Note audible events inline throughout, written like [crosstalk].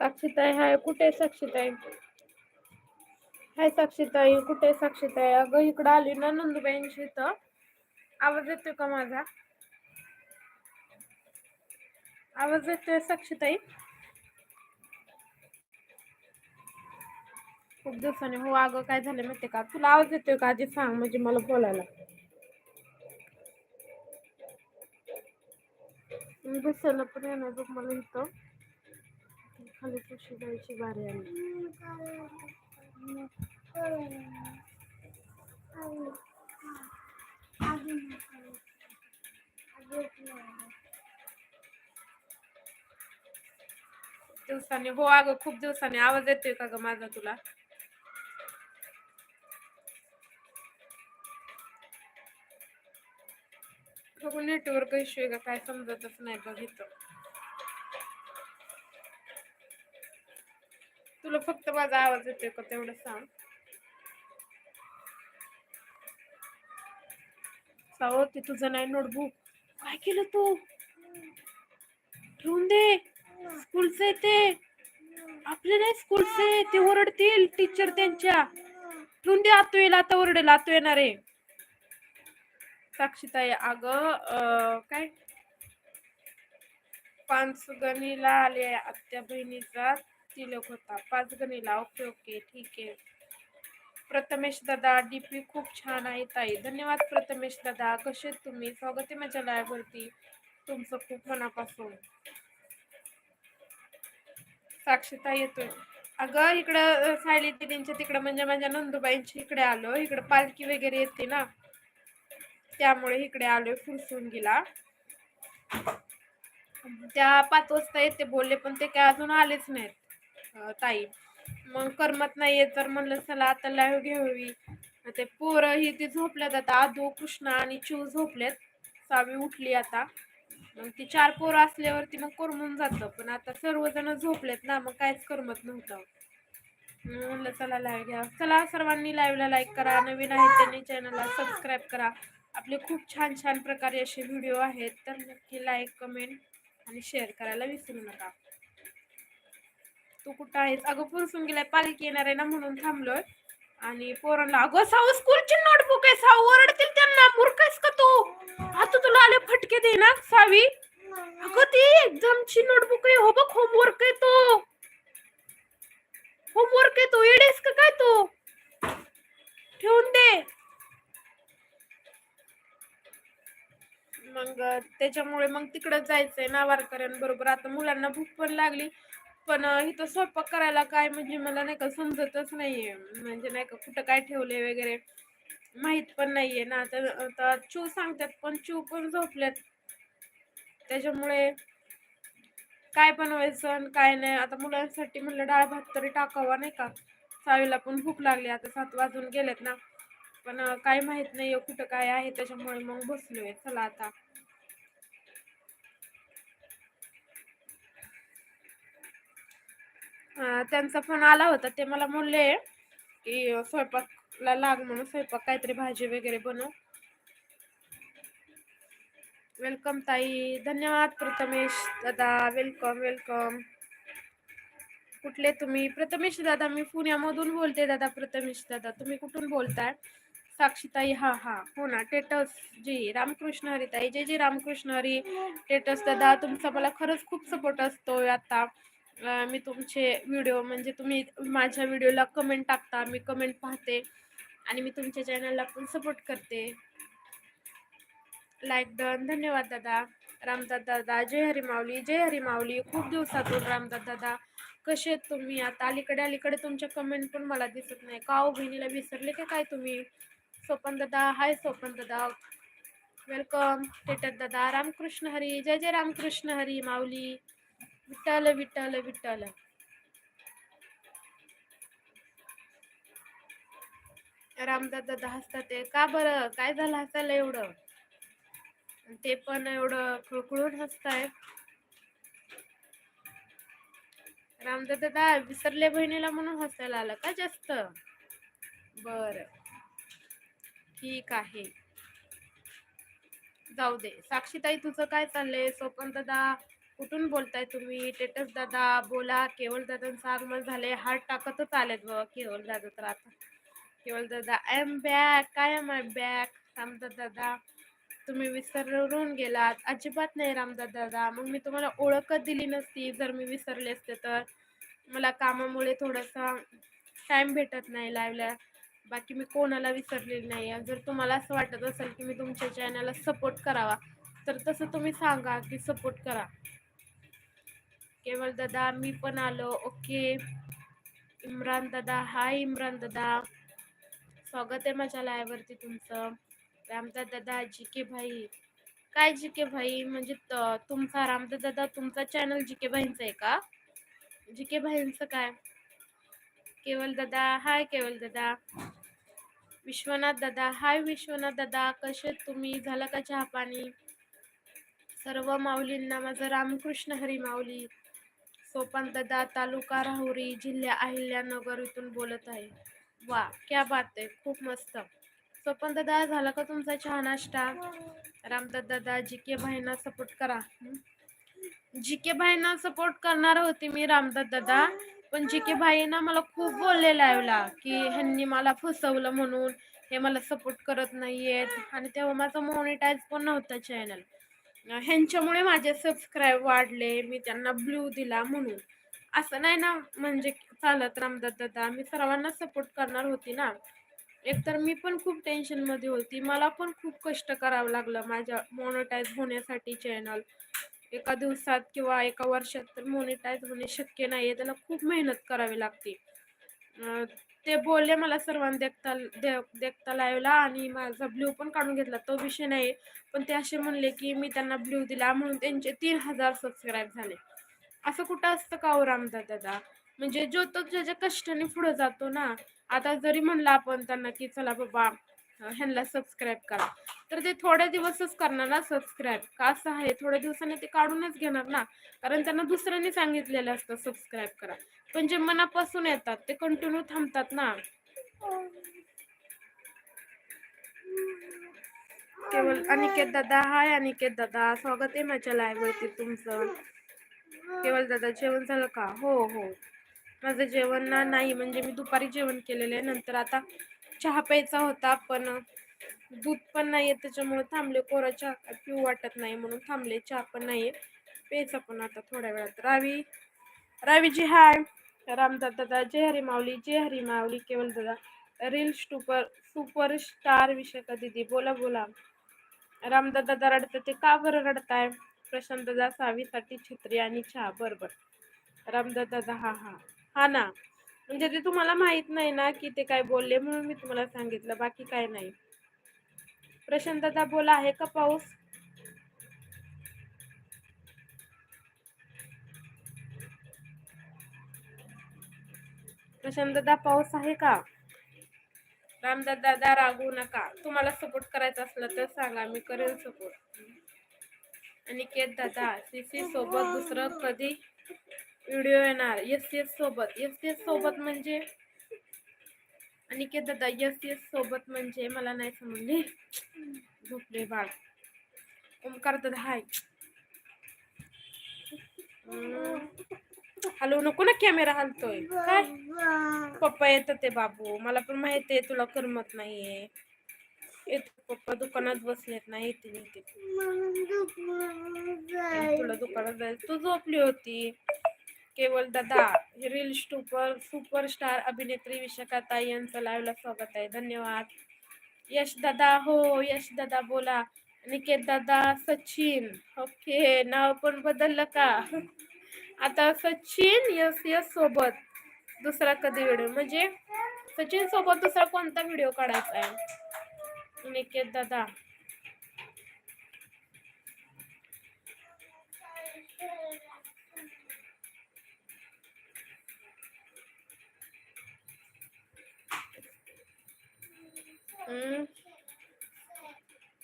साक्षीताई हाय कुठे साक्षीताई? हाय साक्षीताई कुठे साक्षीताई? अगं इकडं आली ना नंदूबाईंशी इथं. आवाज येतोय का माझा? आवाज येतोय साक्षीताई? खूप दिवसाने हो अगं काय झालं माहितीये का? तुला आवाज येतोय का? आधी सांग म्हणजे मला बोलायला. दिसायला पण येणार बघ मला इथं. खाली कशी जायची बारी आली दिवसाने हो अगं खूप दिवसांनी आवाज येतोय का ग माझा तुला? बघू नेटवर्क इश्यू आहे का काय समजतच नाही बघितलं इथं तुला फक्त माझा आवाज येतोय का तेवढं सांग. सावं ते तुझं नाही नोटबुक काय केलं तू? ठेवून दे. स्कूलचं आहे ते. आपले नाही स्कूलचे ते ओरडतील टीचर त्यांच्या. ठेवून दे आतू येईल आता ओरडेल आतू येणार आहे. साक्षीताई अग काय? पाच गणीला आले आत्या बहिणीचा. तिलक होता. पाच गणीला ओके ओके ठीक आहे. प्रथमेश दादा डीपी खूप छान आहे ताई. धन्यवाद प्रथमेश दादा. कसे आहेत तुम्ही? स्वागत आहे माझ्या लायवरती तुमचं खूप मनापासून. साक्षीता येतोय. अगं इकडं सायली दिदींच्या तिकडं म्हणजे माझ्या नंदुबाईंच्या इकडे आलो. इकडं पालखी वगैरे येते ना. त्यामुळे इकडे आलोय फुरसुंगीला त्या पाच वाजता येते बोलले पण ते काय अजून आलेच नाहीत. ताई. मग करमत नाहीये तर म्हणलं चला आता लाईव्ह घ्यावी ते पोरं ही ती झोपल्यात आता. आदू कृष्णा आणि चिव झोपलेत. सावी उठली आता. मग ती चार पोरं असल्यावरती मग करमून जातं. पण आता सर्वजण झोपलेत ना मग काहीच करमत नव्हतं. म्हणलं चला लाईव्ह घ्या. चला सर्वांनी लाईव्हला लाईक करा. नवीन आहेत त्यांनी चॅनलला सबस्क्राईब करा. आपले खूप छान छान प्रकारे असे व्हिडिओ आहेत. तर नक्की लाईक कमेंट आणि शेअर करायला विसरू नका. तू कुठं आहेस? अगं पुरसून गेलाय पालखी येणार आहे ना म्हणून थांबलोय. आणि पोरांना अगं साऊ स्कूलची नोटबुक आहे साऊ ओरडतील त्यांना. मूर्खस का तू? आता तुला आले फटके दे ना सावी. अगं ती एक्झामची नोटबुक आहे. हो बघ होमवर्क आहे तो. होमवर्क आहे तो. येडेस का काय तू? ठेवून दे. मग त्याच्यामुळे मग तिकडे जायचंय ना वारकऱ्यांबरोबर. आता मुलांना भूक पण लागली. पण इथं स्वयंपाक करायला काय म्हणजे मला नाही का समजतच नाहीये. म्हणजे नाही का कुठं काय ठेवले वगैरे माहीत पण नाहीये ना. तर आता चू सांगतात पण चू पण झोपल्यात. त्याच्यामुळे काय बनवायचं काय नाही. आता मुलांसाठी म्हणलं डाळ भात तरी टाकावा नाही का? सावीला पण भूक लागली आता सात वाजून गेलेत ना. पण काय माहीत नाही कुठं काय आहे. त्याच्यामुळे मग बसलोय. चला आता. त्यांचा फोन आला होता. ते मला म्हणले की स्वयंपाकला लाग म्हणून स्वयंपाक काहीतरी भाजी वगैरे बनव. वेलकम ताई. धन्यवाद. प्रथमेश दादा वेलकम वेलकम कुठले तुम्ही? प्रथमेश दादा मी पुण्यामधून बोलते दादा प्रथमेश दादा. तुम्ही कुठून बोलताय? साक्षीताई हा हा. हो ना. टेटस. जी रामकृष्ण हरी ताई. जय जय रामकृष्ण हरी. टेटस दादा तुमचा मला खरंच खूप सपोर्ट असतोय आता. मी तुमचे व्हिडिओ म्हणजे तुम्ही माझ्या व्हिडिओला कमेंट टाकता मी कमेंट पाहते आणि मी तुमच्या चॅनलला पण सपोर्ट करते. लाईक डन धन्यवाद दादा. रामदास दादा जय हरी माऊली जय हरी माऊली. खूप दिवसातून रामदास दादा कसे आहेत तुम्ही? आता अलीकडे अलीकडे तुमच्या कमेंट पण मला दिसत नाही. का हो, बहिणीला विसरले का काय तुम्ही? सोपन दादा हाय सोपन दादा. वेलकम टेटर दादा रामकृष्ण हरी. जय जय रामकृष्ण हरी माऊली. विठ्ठल विठ्ठल विठ्ठल रामदास दादा हसतात ते का बरं? काय झालं हसायला एवढं? ते पण एवढं खुळखुळून हसताय रामदास दादा विसरले बहिणीला म्हणून हसायला आलं का जास्त? बर. ठीक आहे. जाऊ दे. साक्षीताई तुझं काय चाललंय? सोपन दादा कुठून बोलताय तुम्ही? टेटस दादा बोला. केवळ दादांचं आगमन झाले हार्ट टाकतच आलेत बाबा केवळ दादा तर आता. केवळ दादा आय एम बॅक काय एम आय बॅक रामदास दादा तुम्ही विसरून गेलात. अजिबात नाही रामदास दादा. मग मी तुम्हाला ओळखच दिली नसती. जर मी विसरले असते तर? मला कामामुळे थोडासा टाईम भेटत नाही लाईव्हला बाकी मी कोणाला विसरलेली नाही. आहे जर तुम्हाला असं वाटत असेल की मी तुमच्या चॅनलला सपोर्ट करावा तर तसं तुम्ही सांगा की सपोर्ट करा. केवळ दादा मी पण आलो. ओके. इम्रान दादा हाय इम्रान दादा. स्वागत आहे माझ्या लायवरती तुमचं. रामदास दादा जी के भाई. काय जी के भाई? म्हणजे त- तुमचा रामदास दादा तुमचा चॅनल जी के भाईंचं आहे का? जी के भाईंचं काय? केवल दादा हाय केवल दादा. विश्वनाथ दादा हाय विश्वनाथ दादा. कसे तुम्ही? झालं का चहा पाणी? सर्व माऊलींना माझं रामकृष्ण हरी माऊली. सोपानदादा तालुका राहुरी जिल्हा अहिल्यानगर इथून बोलत आहे. वा क्या बात आहे खूप मस्त. सोपानदादा झालं झाला का तुमचा चहा नाश्ता? रामदादा दादा जी के भाईंना सपोर्ट करा. जी के भाईंना सपोर्ट करणार होती मी रामदास दादा पण जी के भाईंना मला खूप बोललेला आहे की ह्यांनी मला फसवलं म्हणून हे मला सपोर्ट करत नाहीयेत. आणि तेव्हा माझं मॉनिटाईज पण नव्हतं चॅनल ह्यांच्यामुळे माझे सबस्क्राईब वाढले मी त्यांना ब्ल्यू दिला म्हणून. असं नाही ना म्हणजे चालत रामदास दादा मी सर्वांना सपोर्ट करणार होती ना. एकतर मी पण खूप टेन्शनमध्ये होती. मला पण खूप कष्ट करावं लागलं माझ्या मॉनिटाईज होण्यासाठी चॅनल एका दिवसात किंवा एका वर्षात तर मॉनिटाईज होणे शक्य नाही आहे त्याला खूप मेहनत करावी लागते. ते बोलले मला सर्वांना देखता दे देखता लावला आणि माझा ब्ल्यू पण काढून घेतला. तो विषय नाही पण ते असे म्हणले की मी त्यांना ब्ल्यू दिला म्हणून त्यांचे तीन हजार सबस्क्राईब झाले. असं कुठं असतं का हो रामदास दादा? म्हणजे जो तो ज्याच्या कष्टाने पुढे जातो ना आता जरी म्हणलं आपण त्यांना की चला बाबा ह्यांना सबस्क्राईब करा. तर ते थोड्या दिवसच करणार ना सबस्क्राईब का असं आहे? थोड्या दिवसांनी ते काढूनच घेणार ना. कारण त्यांना दुसऱ्यांनी सांगितलेलं असतं सबस्क्राईब करा. पण जे मनापासून येतात ते कंटिन्यू थांबतात ना. केवळ अनिकेत दादा हाय अनिकेत दादा. स्वागत आहे माझ्या live वरती तुमचं. केवळ दादा जेवण झालं का? हो हो. माझं जेवण ना नाही म्हणजे मी दुपारी जेवण केलेलं आहे. नंतर आता चहा प्यायचा होता पण दूध पण नाही आहे त्याच्यामुळे थांबले कोरा चहा पिऊ वाटत नाही म्हणून थांबले. चहा पण नाही आहे प्यायचा पण आता थोड्या वेळात. रावी रावीजी हाय. रामदा दादा जय हरी माऊली जय हरी माऊली केवल दादा. रील सुपर सुपरस्टार विशाखा दिदी बोला बोला. रामदादा दादा रडतात ते का बरं रडताय? प्रशांत दादा सावीसाठी छत्री आणि चहा. बरोबर रामदा दादा हा हा. हा ना. म्हणजे ते तुम्हाला माहीत नाही ना की ते काय बोलले म्हणून मी तुम्हाला सांगितलं. बाकी काय नाही. प्रशांत दादा बोला आहे का पाऊस? प्रशांत दादा पाऊस आहे का? रामदास दादा रागवू नका. तुम्हाला सपोर्ट करायचा असला तर सांगा मी करेन सपोर्ट अनिकेत दादा सीसी सोबत दुसरं कधी व्हिडिओ येणार. एस एस सोबत. एस एस सोबत म्हणजे? अनिकेत दादा एस एस सोबत म्हणजे? मला नाही समजले. झोपले बाळ. ओमकार दादा हाय. हलवू नको ना कॅमेरा हलतोय. काय? पप्पा येतात ते बाबू. मला पण माहिती आहे तुला करमत नाहीये. येत पप्पा दुकानात बसलेत. नाही येते येते. तुला दुकानात जायचं. तू झोपली होती. केवळ दादा रील सुपर सुपरस्टार अभिनेत्री विशाखाताई यांचं लाईव्हला स्वागत आहे. धन्यवाद. यश दादा हो यश दादा बोला. निकेत दादा सचिन. ओके नाव पण बदललं का? आता सचिन यस यस सोबत दुसरा कधी व्हिडिओ म्हणजे सचिन सोबत दुसरा कोणता व्हिडिओ काढायचा आहे? निकेत दादा.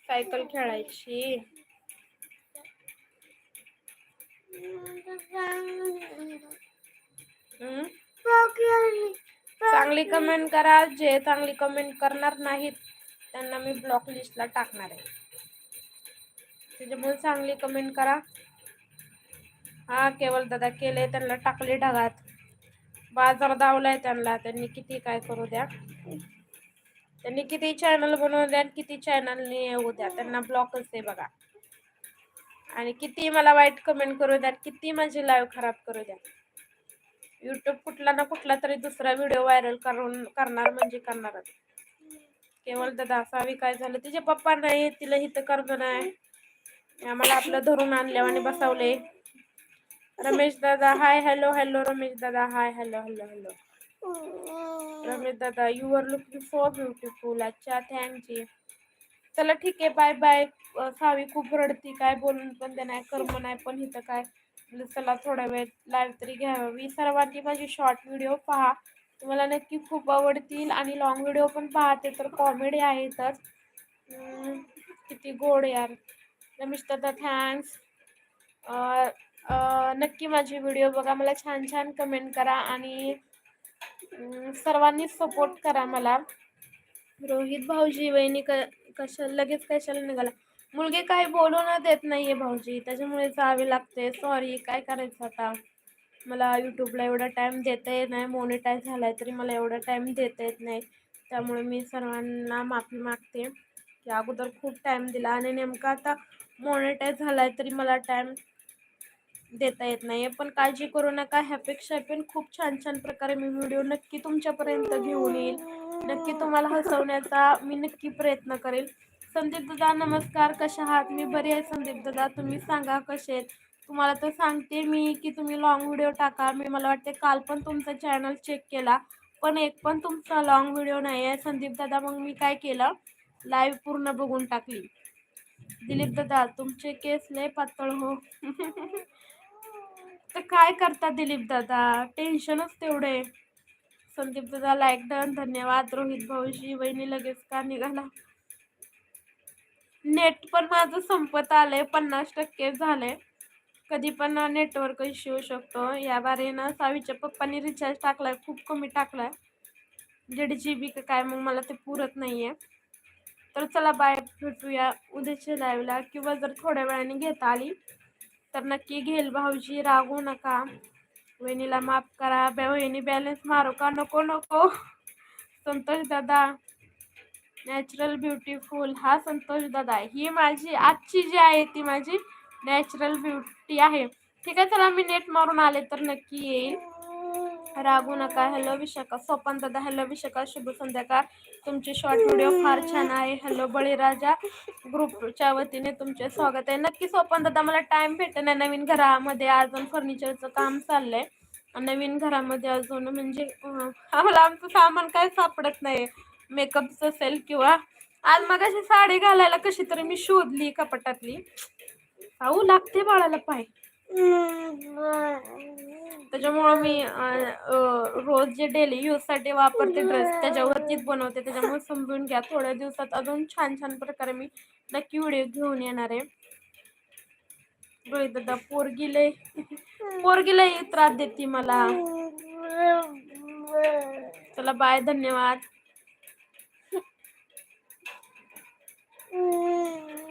सायकल खेळायची. चांगली कमेंट करा. जे चांगली कमेंट करणार नाहीत त्यांना मी ब्लॉक लिस्टला टाकणार आहे. त्याच्यामुळे चांगली कमेंट करा. हा केवळ दादा केले त्यांना टाकले ढगात. बाजार दावलाय त्यांना त्यांनी किती काय करू द्या. त्यांनी किती चॅनल बनवले आणि किती चॅनलने येऊ द्या. त्यांना ब्लॉकच आहे बघा. आणि किती मला वाईट कमेंट करू द्या किती माझी लाईव्ह खराब करू द्या. युट्यूब कुठला ना कुठला तरी दुसरा व्हिडिओ व्हायरल करून करणार म्हणजे करणारच. केवळ दादा असावी काय झालं? तिचे पप्पा नाही तिला हित करणं नाही. आम्हाला आपलं धरून आणले आणि बसवले रमेश दादा हाय हॅलो हॅलो रमेश दादा hi hello hello hello Ramesh दादा you are looking for beautiful अच्छा थँक यू चला ठीक आहे बाय बाय सावी खूप रडती काय बोलून पण ते नाही कर्म नाही पण इथं काय? म्हणजे चला थोडा वेळ लाईव्ह तरी घ्यावी. सर्वांनी माझी शॉर्ट व्हिडिओ पहा. तुम्हाला नक्की खूप आवडतील आणि लॉंग व्हिडिओ पण पाहते तर कॉमेडी आहे तर. किती गोड यार. रमेश दादा थँक्स नक्की माझी व्हिडिओ बघा. मला छान छान कमेंट करा आणि सर्वांनी सपोर्ट करा मला. रोहित भाऊजी वहिनी क कशा लगेच कशाला निघाला? मुलगी काही बोलू न देत नाहीये भाऊजी त्याच्यामुळे जावे लागते. सॉरी काय करायचं आता? मला यूट्यूबला एवढा टाईम देता येत नाही मोनिटाईज झालाय तरी मला एवढा टाईम देता येत नाही. त्यामुळे मी सर्वांना माफी मागते. की अगोदर खूप टाईम दिला आणि नेमका आता मोनिटाईज झालाय तरी मला टाईम देता येत नाही पण काळजी करू नका. ह्यापेक्षा पण खूप छान छान प्रकारे मी व्हिडिओ नक्की तुमच्यापर्यंत घेऊन येईल. नक्की तुम्हाला हसवण्याचा मी नक्की प्रयत्न करेल. संदीप दादा नमस्कार. कशा आहात? मी बरी आहे संदीप दादा. तुम्ही सांगा कसे आहेत? तुम्हाला तर सांगते मी की तुम्ही लॉंग व्हिडिओ टाका. मी मला वाटते काल पण तुमचा चॅनल चेक केला. पण एक पण तुमचा लॉंग व्हिडिओ नाही आहे संदीप दादा मग मी काय केलं? लाईव्ह पूर्ण बघून टाकली. दिलीप दादा तुमचे केस लय पातळ हो. [laughs] तर काय करता दिलीप दादा? टेन्शनच तेवढे. संदीप दादा लाईक डन धन्यवाद. रोहित भाऊशी वहिनी लगेच का निघाला? नेट पण माझं संपत आलंय. पन्नास टक्के झालंय. कधी पण नेटवर्क इश्यू होऊ शकतो. या बारीनं सावीच्या पप्पांनी रिचार्ज टाकलाय. खूप कमी टाकलाय. दीड जी बी का काय मग मला ते पुरत नाहीये. तर चला बाय भेटूया उद्याच्या लाईव्हला किंवा जर थोड्या वेळाने घेता आली तर नक्की घेईल भाऊजी रागू नका. वहिनीला माफ करा. वहिनी बॅलन्स मारू का? नको नको. संतोष दादा नॅचरल ब्युटीफुल हा संतोष दादा ही माझी आजची जी आहे ती माझी नॅचरल ब्युटी आहे. ठीक आहे चला मी नेट मारून आले तर नक्की येईल. रागू नका. हॅलो विशाखा. सोपान दादा हॅलो विशाखा. शुभ संध्याकाळ. तुमचे शॉर्ट व्हिडिओ फार छान आहे. हॅलो बळीराजा. ग्रुपच्या वतीने तुमचे स्वागत आहे. नक्की सोपान दादा मला टाइम भेटत नाही. नवीन घरामध्ये अजून फर्निचरचं काम चाललंय. नवीन घरामध्ये अजून म्हणजे आम्हाला आमचं सामान काय सापडत नाही. मेकअपचं असेल किंवा आज मग अशी साडी घालायला कशी तरी मी शोधली कपाटातली. आऊ लागते बाळाला पाय. त्याच्यामुळं मी रोज जे डेली यूजसाठी वापरते ड्रेस त्याच्यावरतीच बनवते. त्याच्यामुळे समजून घ्या. थोड्या दिवसात अजून छान छान प्रकारे मी नक्की व्हिडिओ घेऊन येणार आहे. रोहित दादा पोरगी लय पोरगी त्रास देते मला. चला बाय धन्यवाद. [laughs]